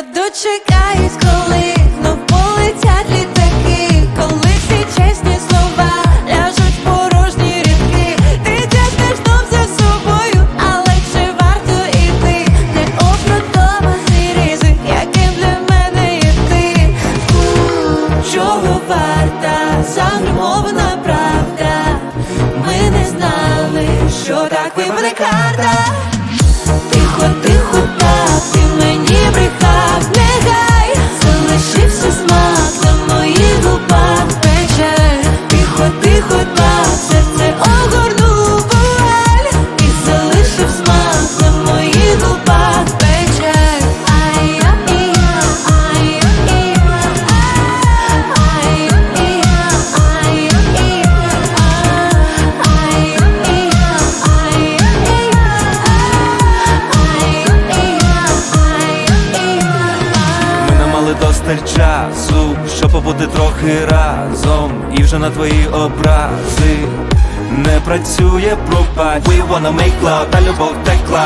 дочекаюсь, коли знов полетять літаки, коли всі чесні слова ляжуть в порожні рядки. Ти тягнеш знов за собою, але чи варто іти? Неопродований ризик, яким для мене є ти. Чого варта загримована правда? Ми не знали, що так випаде карта. Ми досталь часу, щоб побути трохи разом, і вже на твої образи не працює пропасть We wanna make love, та любов текла